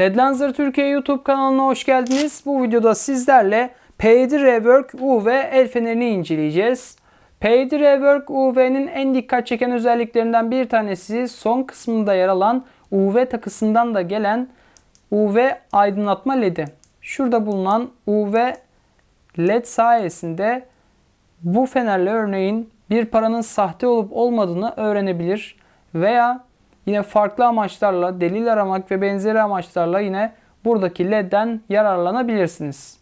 Ledlanzer Türkiye YouTube kanalına hoş geldiniz. Bu videoda sizlerle P7 Rework UV el fenerini inceleyeceğiz. P7 Rework UV'nin en dikkat çeken özelliklerinden bir tanesi son kısmında yer alan UV takısından da gelen UV aydınlatma ledi. Şurada bulunan UV led sayesinde bu fenerle örneğin bir paranın sahte olup olmadığını öğrenebilir veya yine farklı amaçlarla delil aramak ve benzeri amaçlarla yine buradaki ledden yararlanabilirsiniz.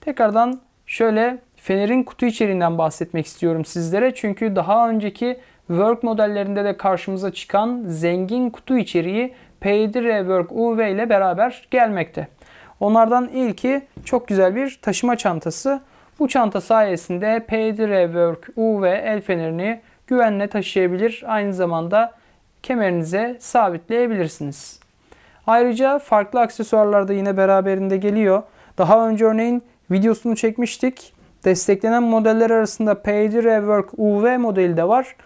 Tekrardan şöyle fenerin kutu içeriğinden bahsetmek istiyorum sizlere. Çünkü daha önceki Work modellerinde de karşımıza çıkan zengin kutu içeriği P7 Rework UV ile beraber gelmekte. Onlardan ilki çok güzel bir taşıma çantası. Bu çanta sayesinde P7 Rework UV el fenerini güvenle taşıyabilir. Aynı zamanda kemerinize sabitleyebilirsiniz. Ayrıca farklı aksesuarlar da yine beraberinde geliyor. Daha önce örneğin videosunu çekmiştik. Desteklenen modeller arasında P7 Rework UV modeli de var.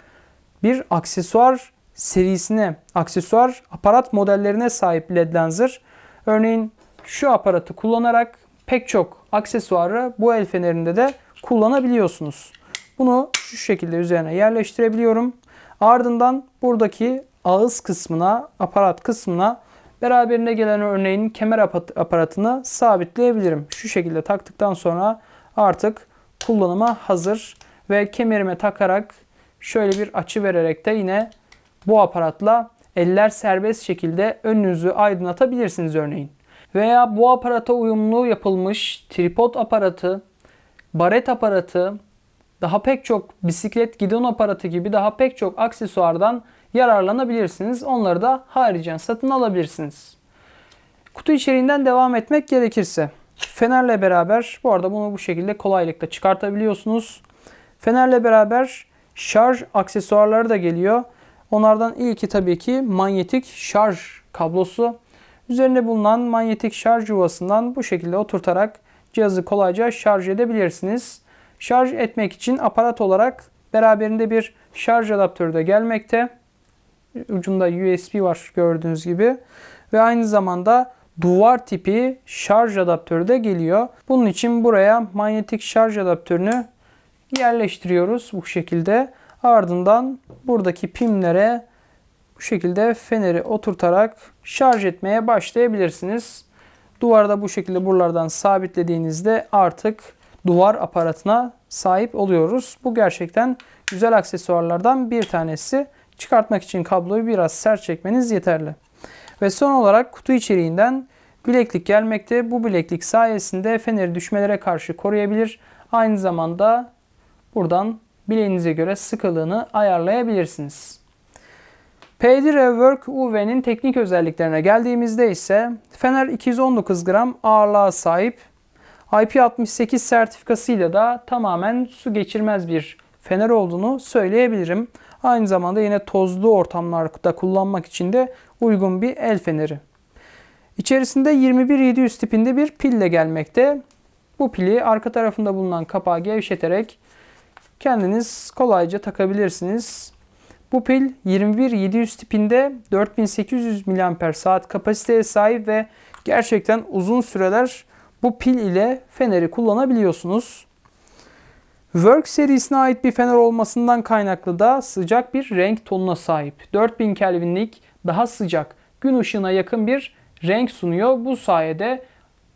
Bir aksesuar serisine, aksesuar aparat modellerine sahip LED Lenser. Örneğin şu aparatı kullanarak pek çok aksesuarı bu el fenerinde de kullanabiliyorsunuz. Bunu şu şekilde üzerine yerleştirebiliyorum. Ardından buradaki ağız kısmına, aparat kısmına beraberinde gelen örneğin kemer aparatını sabitleyebilirim. Şu şekilde taktıktan sonra artık kullanıma hazır ve kemerime takarak şöyle bir açı vererek de yine bu aparatla eller serbest şekilde önünüzü aydınlatabilirsiniz örneğin. Veya bu aparata uyumlu yapılmış tripod aparatı, baret aparatı, daha pek çok bisiklet gidon aparatı gibi daha pek çok aksesuardan yararlanabilirsiniz. Onları da haricen satın alabilirsiniz. Kutu içeriğinden devam etmek gerekirse fenerle beraber bu arada bunu bu şekilde kolaylıkla çıkartabiliyorsunuz. Fenerle beraber şarj aksesuarları da geliyor. Onlardan ilki tabii ki manyetik şarj kablosu. Üzerinde bulunan manyetik şarj yuvasından bu şekilde oturtarak cihazı kolayca şarj edebilirsiniz. Şarj etmek için aparat olarak beraberinde bir şarj adaptörü de gelmekte. Ucunda USB var gördüğünüz gibi. Ve aynı zamanda duvar tipi şarj adaptörü de geliyor. Bunun için buraya manyetik şarj adaptörünü yerleştiriyoruz bu şekilde. Ardından buradaki pimlere bu şekilde feneri oturtarak şarj etmeye başlayabilirsiniz. Duvarda bu şekilde buralardan sabitlediğinizde artık duvar aparatına sahip oluyoruz. Bu gerçekten güzel aksesuarlardan bir tanesi. Çıkartmak için kabloyu biraz sert çekmeniz yeterli. Ve son olarak kutu içeriğinden bileklik gelmekte. Bu bileklik sayesinde feneri düşmelere karşı koruyabilir. Aynı zamanda buradan bileğinize göre sıkılığını ayarlayabilirsiniz. P7 Rework UV'nin teknik özelliklerine geldiğimizde ise fener 219 gram ağırlığa sahip. IP68 sertifikasıyla da tamamen su geçirmez bir fener olduğunu söyleyebilirim. Aynı zamanda yine tozlu ortamlarda kullanmak için de uygun bir el feneri. İçerisinde 21700 tipinde bir pille gelmekte. Bu pili arka tarafında bulunan kapağı gevşeterek kendiniz kolayca takabilirsiniz. Bu pil 21700 tipinde 4800 mAh kapasiteye sahip ve gerçekten uzun süreler bu pil ile feneri kullanabiliyorsunuz. Work serisine ait bir fener olmasından kaynaklı da sıcak bir renk tonuna sahip. 4000 Kelvinlik daha sıcak, gün ışığına yakın bir renk sunuyor. Bu sayede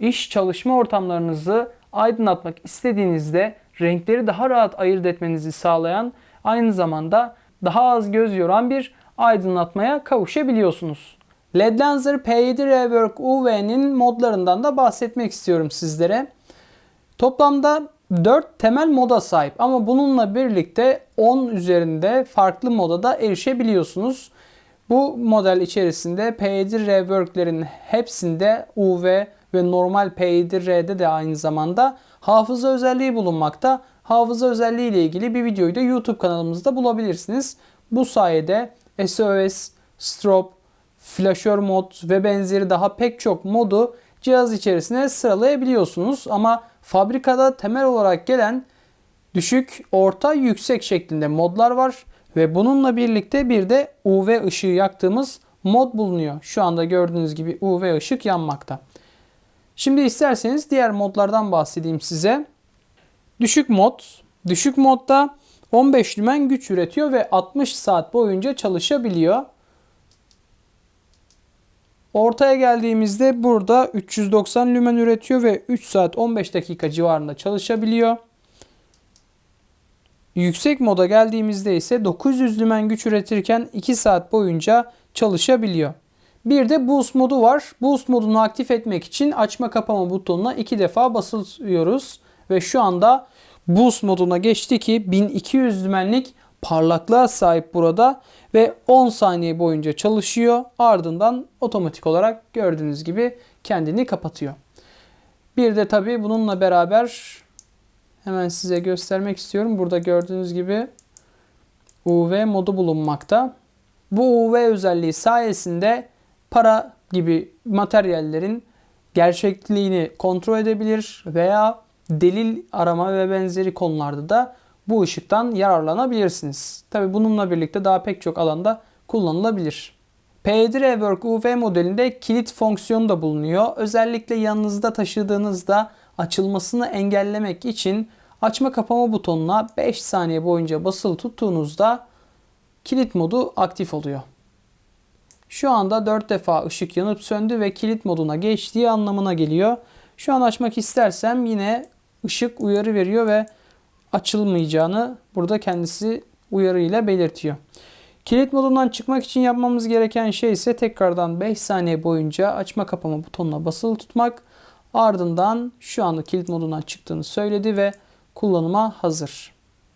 iş çalışma ortamlarınızı aydınlatmak istediğinizde renkleri daha rahat ayırt etmenizi sağlayan aynı zamanda daha az göz yoran bir aydınlatmaya kavuşabiliyorsunuz. LED Lenser P7 Rework UV'nin modlarından da bahsetmek istiyorum sizlere. Toplamda 4 temel moda sahip ama bununla birlikte 10 üzerinde farklı moda da erişebiliyorsunuz. Bu model içerisinde P7 Rework'lerin hepsinde UV ve normal P7R'de de aynı zamanda hafıza özelliği bulunmakta. Hafıza özelliği ile ilgili bir videoyu da YouTube kanalımızda bulabilirsiniz. Bu sayede SOS, Strobe, flaşör mod ve benzeri daha pek çok modu cihaz içerisine sıralayabiliyorsunuz. Ama fabrikada temel olarak gelen düşük, orta, yüksek şeklinde modlar var. Ve bununla birlikte bir de UV ışığı yaktığımız mod bulunuyor. Şu anda gördüğünüz gibi UV ışık yanmakta. Şimdi isterseniz diğer modlardan bahsedeyim size. Düşük mod. Düşük modda 15 lümen güç üretiyor ve 60 saat boyunca çalışabiliyor. Ortaya geldiğimizde burada 390 lümen üretiyor ve 3 saat 15 dakika civarında çalışabiliyor. Yüksek moda geldiğimizde ise 900 lümen güç üretirken 2 saat boyunca çalışabiliyor. Bir de boost modu var. Boost modunu aktif etmek için açma kapama butonuna iki defa basılıyoruz. Ve şu anda boost moduna geçti ki 1200 lümenlik parlaklığa sahip burada ve 10 saniye boyunca çalışıyor. Ardından otomatik olarak gördüğünüz gibi kendini kapatıyor. Bir de tabii bununla beraber hemen size göstermek istiyorum. Burada gördüğünüz gibi UV modu bulunmakta. Bu UV özelliği sayesinde para gibi materyallerin gerçekliğini kontrol edebilir veya delil arama ve benzeri konularda da bu ışıktan yararlanabilirsiniz. Tabi bununla birlikte daha pek çok alanda kullanılabilir. P7 Rework UV modelinde kilit fonksiyonu da bulunuyor. Özellikle yanınızda taşıdığınızda açılmasını engellemek için açma kapama butonuna 5 saniye boyunca basılı tuttuğunuzda kilit modu aktif oluyor. Şu anda 4 defa ışık yanıp söndü ve kilit moduna geçtiği anlamına geliyor. Şu an açmak istersem yine ışık uyarı veriyor ve açılmayacağını burada kendisi uyarı ile belirtiyor. Kilit modundan çıkmak için yapmamız gereken şey ise tekrardan 5 saniye boyunca açma kapama butonuna basılı tutmak. Ardından şu anda kilit modundan çıktığını söyledi ve kullanıma hazır.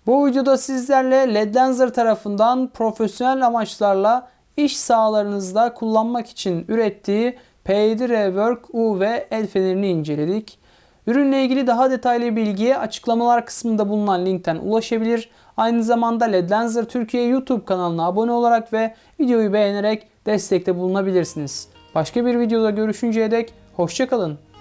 Bu videoda sizlerle LED Lenser tarafından profesyonel amaçlarla iş sahalarınızda kullanmak için ürettiği P7 Rework UV el fenerini inceledik. Ürünle ilgili daha detaylı bilgiye açıklamalar kısmında bulunan linkten ulaşabilir. Aynı zamanda LED Lenser Türkiye YouTube kanalına abone olarak ve videoyu beğenerek destekte bulunabilirsiniz. Başka bir videoda görüşünceye dek hoşçakalın.